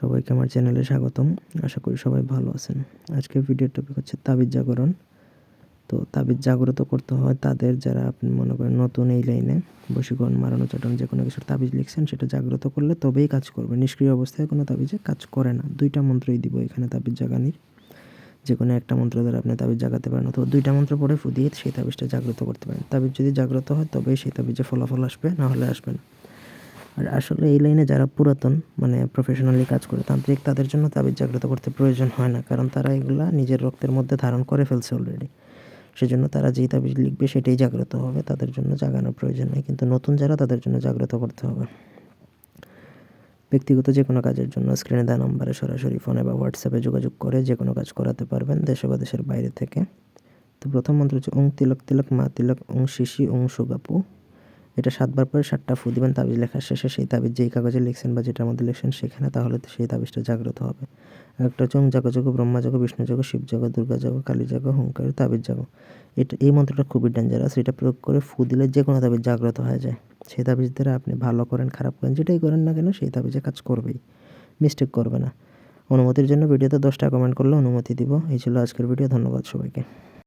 সবাইকে আমার চ্যানেলে স্বাগতম। আশা করি সবাই ভালো আছেন। আজকের ভিডিও টপিক হচ্ছে তাবিজ জাগরণ। তো তাবিজ জাগ্রত করতে হয় তাদের যারা আপনি মনে করেন নতুন এই লাইনে বশীকরণ, মারানো, চাটানো যে কোনো কিছুর তাবিজ লিখছেন, সেটা জাগ্রত করলে তবেই কাজ করবে। নিষ্ক্রিয় অবস্থায় কোনো তাবিজে কাজ করে না। দুইটা মন্ত্রই দিব এখানে তাবিজ জাগানির। যে কোনো একটা মন্ত্র দ্বারা আপনি তাবিজ জাগাতে পারেন অথবা দুইটা মন্ত্র পড়ে ফু দিয়ে সেই তাবিজটা জাগ্রত করতে পারেন। তাবিজ যদি জাগ্রত হয় তবেই সেই তাবিজে ফলাফল আসবে, না হলে আসবে না। আর আসলে এই লাইনে যারা পুরাতন মানে প্রফেশনালি কাজ করে, তান্ত্রিক, তাদের জন্য তাবিজ জাগ্রত করতে প্রয়োজন হয় না, কারণ তারা এগুলা নিজের রক্তের মধ্যে ধারণ করে ফেলছে অলরেডি সেজন্য তারা যেই তাবিজ লিখবে সেটাই জাগ্রত হবে, তাদের জন্য জাগানোর প্রয়োজন নেই, কিন্তু নতুন যারা তাদের জন্য জাগ্রত করতে হবে। ব্যক্তিগত যে কোনো কাজের জন্য স্ক্রিনে দেওয়া নম্বরে সরাসরি ফোনে বা হোয়াটসঅ্যাপে যোগাযোগ করে যে কোনো কাজ করাতে পারবেন, দেশে বা দেশের বাইরে থেকে। তো প্রথম মন্ত্র হচ্ছে, ওং তিলক তিলক মা তিলক, ওং শিশি, ওং সুগাপু। এটা সাতবার পরে সাতটা ফু দিবেন, তাবিজ লেখার শেষে সেই তাবিজ যেই কাগজে লিখছেন বা যেটার মধ্যে লিখছেন সেখানে তাহলে সেই তাবিজটা জাগ্রত হবে। একটা হচ্ছে ওং জাগো ব্রহ্মা জাগো বিষ্ণু জাগো শিব জাগো দুর্গা জাগো কালী জাগো হুঙ্কার, তাবিজ জাগো এটা, এই মন্ত্রটা খুবই ডেঞ্জারাস এটা প্রয়োগ করে ফু দিলে যে কোনো তাবিজ জাগ্রত হয়ে যায়। সেই তাবিজ দ্বারা আপনি ভালো করেন, খারাপ করেন, যেটাই করেন না কেন সেই তাবিজে কাজ করবেই মিস্টেক করবে না। অনুমতির জন্য ভিডিওতে দশটা কমেন্ট করলে অনুমতি দিব। এই ছিল আজকের ভিডিও, ধন্যবাদ সবাইকে।